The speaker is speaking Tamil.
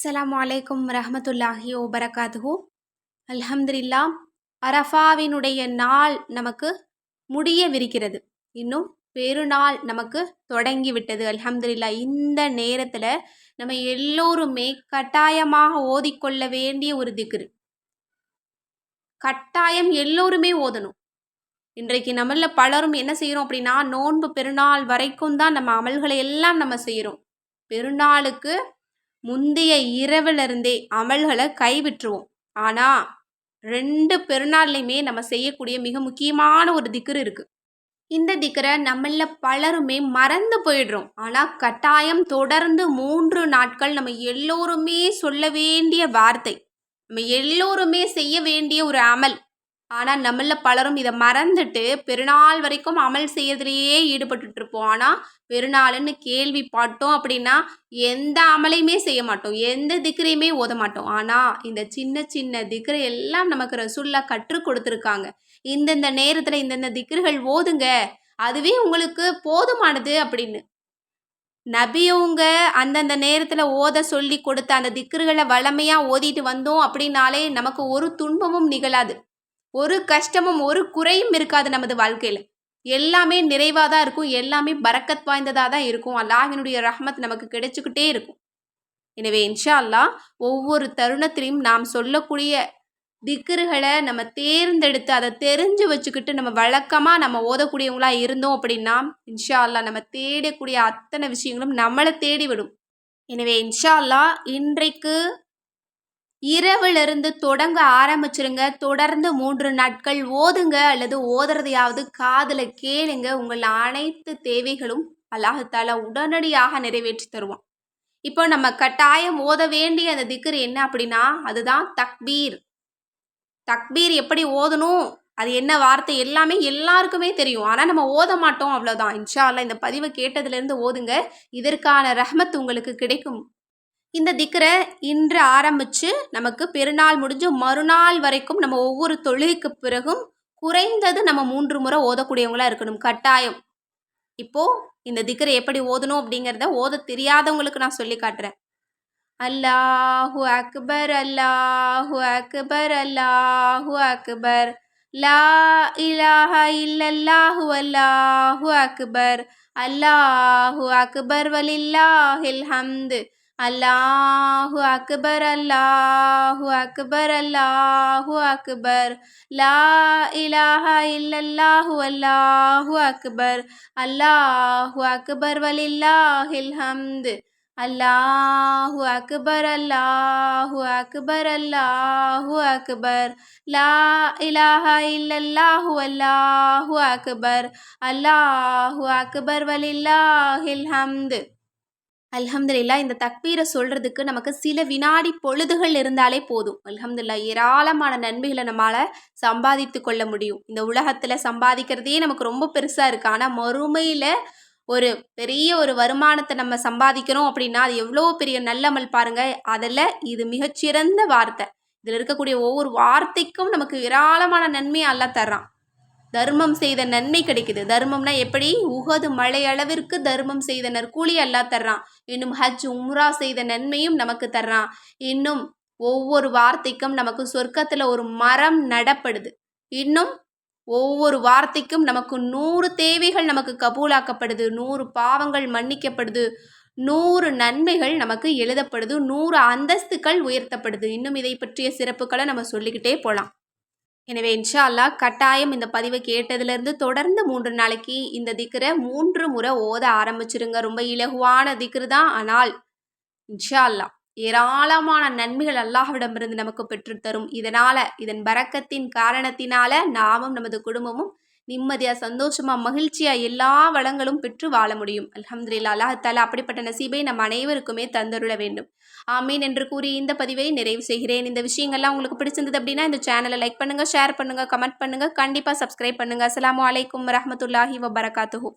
அஸ்லாம் அலைக்கும் ரஹமத்துல்லாஹி ஓபரகாத்துஹூ அல்ஹம்துலில்லா அரஃபாவினுடைய நாள் நமக்கு முடியவிருக்கிறது இன்னும் பெருநாள் நமக்கு தொடங்கி விட்டது அல்ஹம்துலில்லா இந்த நேரத்தில் நம்ம எல்லோருமே கட்டாயமாக ஓதிக்கொள்ள வேண்டிய ஒரு திக்ரு கட்டாயம் எல்லோருமே ஓதணும் இன்றைக்கு நம்மள பலரும் என்ன செய்கிறோம் அப்படின்னா நோன்பு பெருநாள் வரைக்கும் தான் நம்ம அமல்களை எல்லாம் நம்ம செய்கிறோம் பெருநாளுக்கு முந்தைய இரவிலிருந்தே அமல்களை கைவிட்டுருவோம். ஆனால் ரெண்டு பெருநாள்லையுமே நம்ம செய்யக்கூடிய மிக முக்கியமான ஒரு திக்கர் இருக்குது இந்த திக்கரை நம்மள பலருமே மறந்து போயிடுறோம். ஆனால் கட்டாயம் தொடர்ந்து மூன்று நாட்கள் நம்ம எல்லோருமே சொல்ல வேண்டிய வார்த்தை நம்ம எல்லோருமே செய்ய வேண்டிய ஒரு அமல் ஆனால் நம்மள பலரும் இதை மறந்துட்டு பெருநாள் வரைக்கும் அமல் செய்யறதுலேயே ஈடுபட்டுட்டு இருப்போம் ஆனால் பெருநாள்னு கேள்விப்பட்டோம் அப்படின்னா எந்த அமலையுமே செய்ய மாட்டோம். எந்த திக்கரையுமே ஓத மாட்டோம். ஆனால் இந்த சின்ன சின்ன திக்கரை எல்லாம் நமக்கு ரசுல்லா கற்றுக் கொடுத்துருக்காங்க. இந்தந்த நேரத்தில் இந்தந்த திக்கர்கள் ஓதுங்க. அதுவே உங்களுக்கு போதுமானது அப்படின்னு. நபியவங்க அந்தந்த நேரத்தில் ஓத சொல்லி கொடுத்த அந்த திக்கர்களை வளமையாக ஓதிட்டு வந்தோம் அப்படின்னாலே நமக்கு ஒரு துன்பமும் நிகழாது. ஒரு கஷ்டமும் ஒரு குறையும் இருக்காது நமது வாழ்க்கையில். எல்லாமே நிறைவாக தான் இருக்கும். எல்லாமே பறக்கத் வாய்ந்ததாக தான் இருக்கும். அல்லாஹினுடைய ரஹமத் நமக்கு கிடைச்சிக்கிட்டே இருக்கும். எனவே இன்ஷா அல்லா ஒவ்வொரு தருணத்திலையும் நாம் சொல்லக்கூடிய திக்கர்களை நம்ம தேர்ந்தெடுத்து அதை தெரிஞ்சு வச்சுக்கிட்டு நம்ம வழக்கமாக நம்ம ஓதக்கூடியவங்களா இருந்தோம் அப்படின்னா இன்ஷா அல்லா நம்ம தேடக்கூடிய அத்தனை விஷயங்களும் நம்மளை தேடி விடும். எனவே இன்ஷா அல்லா இன்றைக்கு இரவிலிருந்து தொடங்க ஆரம்பிச்சிருங்க. தொடர்ந்து மூன்று நாட்கள் ஓதுங்க அல்லது ஓதுறதையாவது காதில் கேளுங்க. உங்கள் அனைத்து தேவைகளும் அல்லாஹால உடனடியாக நிறைவேற்றி தருவான். இப்போ நம்ம கட்டாயம் ஓத வேண்டிய அந்த திக்கர் என்ன அப்படின்னா அதுதான் தக்பீர். தக்பீர் எப்படி ஓதணும்? அது என்ன வார்த்தை? எல்லாமே எல்லாருக்குமே தெரியும். ஆனால் நம்ம ஓத மாட்டோம் அவ்வளோதான் இன்ஷா அல்லா இந்த பதிவை கேட்டதுலேருந்து ஓதுங்க. இதற்கான ரஹமத் உங்களுக்கு கிடைக்கும். இந்த திக்கரை இன்று ஆரம்பித்து நமக்கு பெருநாள் முடிஞ்சு மறுநாள் வரைக்கும் நம்ம ஒவ்வொரு தொழுகைக்கு பிறகும் குறைந்தது நம்ம மூன்று முறை ஓதக்கூடியவங்களாக இருக்கணும். கட்டாயம். இப்போது இந்த திக்கரை எப்படி ஓதணும் அப்படிங்கிறத ஓத தெரியாதவங்களுக்கு நான் சொல்லி காட்டுறேன். அல்லாஹு அக்பர் அல்லாஹு அக்பர் அல்லாஹு அக்பர். லா இலாஹ இல்லல்லாஹு அல்லாஹு அக்பர். அல்லாஹு அக்பர் வலில்லாஹில் ஹம்து. அல்லாஹு அக்பர் அல்லாஹு அக்பர் அல்லாஹு அக்பர். லா இலாஹா இல்லல்லாஹு அல்லாஹு அக்பர். அல்லாஹு அக்பர் வலில்லாஹில் ஹம்து. அல்லாஹு அக்பர் அல்லாஹு அக்பர் அல்லாஹு அக்பர். லா இலாஹா இல்லல்லாஹு அல்லாஹு அக்பர். அல்லாஹு அக்பர் வலில்லாஹில் ஹம்து. அல்ஹம்துல்லா இந்த தக்பீரை சொல்கிறதுக்கு நமக்கு சில வினாடி பொழுதுகள் இருந்தாலே போதும். அல்ஹம்துல்லா ஏராளமான நன்மைகளை நம்மளால் சம்பாதித்து கொள்ள முடியும். இந்த உலகத்தில் சம்பாதிக்கிறதே நமக்கு ரொம்ப பெருசாக இருக்குது ஆனால் மறுமையில் ஒரு பெரிய ஒரு வருமானத்தை நம்ம சம்பாதிக்கிறோம் அப்படின்னா அது எவ்வளோ பெரிய நல்லமல் பாருங்கள் அதில் இது மிகச்சிறந்த வார்த்தை. இதில் இருக்கக்கூடிய ஒவ்வொரு வார்த்தைக்கும் நமக்கு ஏராளமான நன்மையை எல்லாம் தர்றான். தர்மம் செய்த நன்மை கிடைக்குது. தர்மம்னா எப்படி? உகது மழை அளவிற்கு தர்மம் செய்த நற்கூலி அல்லா தர்றான். இன்னும் ஹஜ் உம்ரா செய்த நன்மையும் நமக்கு தர்றான். இன்னும் ஒவ்வொரு வார்த்தைக்கும் நமக்கு சொர்க்கத்தில் ஒரு மரம் நடப்படுது. இன்னும் ஒவ்வொரு வார்த்தைக்கும் நமக்கு நூறு தேவைகள் நமக்கு கபூலாக்கப்படுது. நூறு பாவங்கள் மன்னிக்கப்படுது. நூறு நன்மைகள் நமக்கு எழுதப்படுது. நூறு அந்தஸ்துக்கள் உயர்த்தப்படுது. இன்னும் இதை பற்றிய சிறப்புகளை நம்ம சொல்லிக்கிட்டே போகலாம் எனவே இன்ஷா அல்லா கட்டாயம் இந்த பதிவை கேட்டதுலேருந்து தொடர்ந்து மூன்று நாளைக்கு இந்த திக்கரை மூன்று முறை ஓத ஆரம்பிச்சிருங்க. ரொம்ப இலகுவான திக்ரு தான். ஆனால் இன்ஷா அல்லா ஏராளமான நன்மைகள் அல்லாஹ்விடமிருந்து நமக்கு பெற்றுத்தரும் இதனால் இதன் பறக்கத்தின் காரணத்தினால நாமும் நமது குடும்பமும் நிம்மதியாக சந்தோஷமாக மகிழ்ச்சியாக எல்லா வளங்களும் பெற்று வாழ முடியும். அலமதுல்லா அல்லாஹால அப்படிப்பட்ட நசீபை நம் அனைவருக்குமே தந்தருள வேண்டும். ஆமீன் என்று கூறி இந்த பதிவை நிறைவு செய்கிறேன். இந்த விஷயங்கள்லாம் உங்களுக்கு பிடிச்சிருந்தது அப்படின்னா இந்த சேனலை லைக் பண்ணுங்கள் ஷேர் பண்ணுங்கள் கமெண்ட் பண்ணுங்கள் கண்டிப்பாக சப்ஸ்கிரைப் பண்ணுங்கள் அஸ்லாம் வலைக்கம் வரமத்துல்லாஹி வபரகாத்துஹூ.